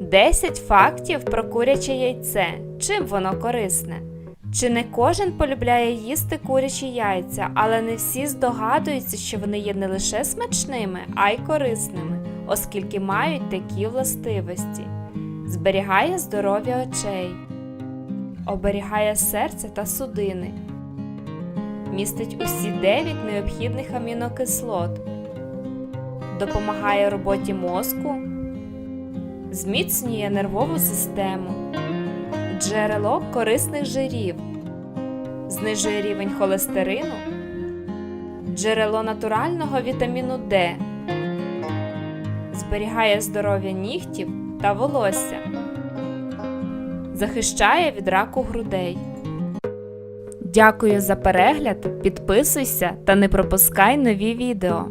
10 фактів про куряче яйце. Чим воно корисне? Чи не кожен полюбляє їсти курячі яйця, але не всі здогадуються, що вони є не лише смачними, а й корисними, оскільки мають такі властивості. Зберігає здоров'я очей, оберігає серце та судини, містить усі 9 необхідних амінокислот, допомагає роботі мозку, зміцнює нервову систему, джерело корисних жирів, знижує рівень холестерину, джерело натурального вітаміну Д, зберігає здоров'я нігтів та волосся, захищає від раку грудей. Дякую за перегляд, підписуйся та не пропускай нові відео.